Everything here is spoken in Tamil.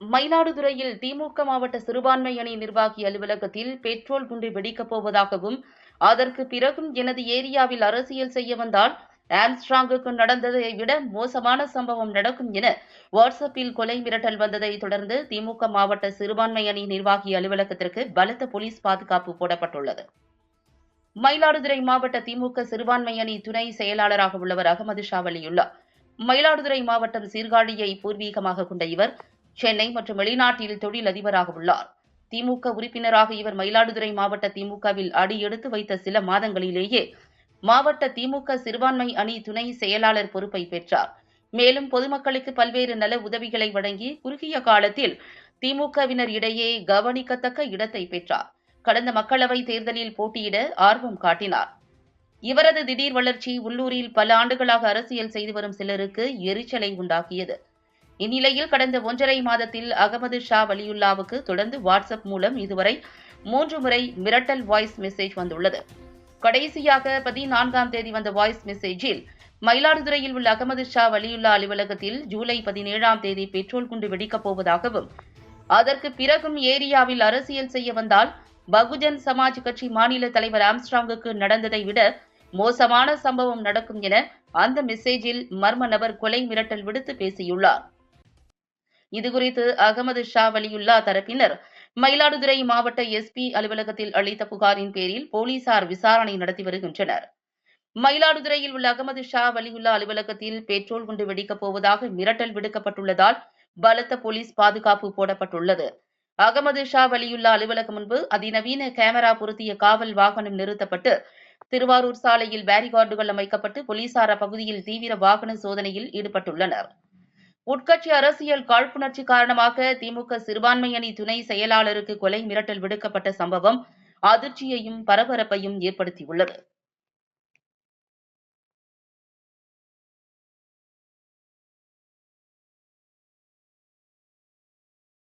மயிலாடுதுறையில் திமுக மாவட்ட சிறுபான்மை அணி நிர்வாகி அலுவலகத்தில் பெட்ரோல் குண்டு வெடிக்கப் போவதாகவும் அதற்கு பிறகும் எனது ஏரியாவில் அரசியல் செய்ய வந்தால் ஆம்ஸ்ட்ராங்குக்கு நடந்ததை விட மோசமான சம்பவம் நடக்கும் என வாட்ஸ்அப்பில் கொலை மிரட்டல் வந்ததை தொடர்ந்து திமுக மாவட்ட சிறுபான்மை அணி நிர்வாகி அலுவலகத்திற்கு பலத்த போலீஸ் பாதுகாப்பு போடப்பட்டுள்ளது. மயிலாடுதுறை மாவட்ட திமுக சிறுபான்மை அணி துணை செயலாளராக உள்ளவர் அகமது ஷா வலியுள்ளார் மயிலாடுதுறை மாவட்டம் சீர்காழியை பூர்வீகமாக கொண்ட இவர் சென்னை மற்றும் வெளிநாட்டில் தொழில் அதிபராக உள்ளார். திமுக உறுப்பினராக இவர் மயிலாடுதுறை மாவட்ட திமுகவில் அடி எடுத்து வைத்த சில மாதங்களிலேயே மாவட்ட திமுக சிறுபான்மை அணி துணை செயலாளர் பொறுப்பை பெற்றார். மேலும் பொதுமக்களுக்கு பல்வேறு நல உதவிகளை வழங்கி குறுகிய காலத்தில் திமுகவினர் இடையே கவனிக்கத்தக்க இடத்தை பெற்றார். கடந்த மக்களவை தேர்தலில் போட்டியிட ஆர்வம் காட்டினார். இவரது திடீர் வளர்ச்சி உள்ளூரில் பல ஆண்டுகளாக அரசியல் செய்து வரும் சிலருக்கு எரிச்சலை உண்டாக்கியது. இந்நிலையில் கடந்த ஒன்றரை மாதத்தில் அகமது ஷா வலியுல்லாவுக்கு தொடர்ந்து வாட்ஸ்அப் மூலம் இதுவரை மூன்று முறை மிரட்டல் வாய்ஸ் மெசேஜ் வந்துள்ளது. கடைசியாக பதினான்காம் தேதி வந்த வாய்ஸ் மெசேஜில் மயிலாடுதுறையில் உள்ள அகமது ஷா வலியுல்லா அலுவலகத்தில் ஜூலை பதினேழாம் தேதி பெட்ரோல் குண்டு வெடிக்கப் போவதாகவும் அதற்கு பிறகும் ஏரியாவில் அரசியல் செய்ய வந்தால் பகுஜன் சமாஜ் கட்சி மாநில தலைவர் ஆம்ஸ்ட்ராங்குக்கு நடந்ததை விட மோசமான சம்பவம் நடக்கும் என அந்த மெசேஜில் மர்ம நபர் கொலை மிரட்டல் விடுத்து பேசியுள்ளார். இதுகுறித்து அகமது ஷா வலியுல்லா தரப்பினர் மயிலாடுதுறை மாவட்ட எஸ்பி அலுவலகத்தில் அளித்த புகாரின் பேரில் போலீசார் விசாரணை நடத்தி வருகின்றனர். மயிலாடுதுறையில் உள்ள அகமது ஷா வலியுல்லா அலுவலகத்தில் பெட்ரோல் குண்டு வெடிக்கப் போவதாக மிரட்டல் விடுக்கப்பட்டுள்ளதால் பலத்த போலீஸ் பாதுகாப்பு போடப்பட்டுள்ளது. அகமது ஷா வலியுல்லா அலுவலகம் முன்பு அதிநவீன கேமரா பொருத்திய காவல் வாகனம் நிறுத்தப்பட்டு திருவாரூர் சாலையில் பேரிகார்டுகள் அமைக்கப்பட்டு போலீசார் அப்பகுதியில் தீவிர வாகன சோதனையில் ஈடுபட்டுள்ளனர். உட்கட்சி அரசியல் காழ்ப்புணர்ச்சி காரணமாக திமுக சிறுபான்மை அணி துணை செயலாளருக்கு கொலை மிரட்டல் விடுக்கப்பட்ட சம்பவம் அதிர்ச்சியையும் பரபரப்பையும் ஏற்படுத்தியுள்ளது.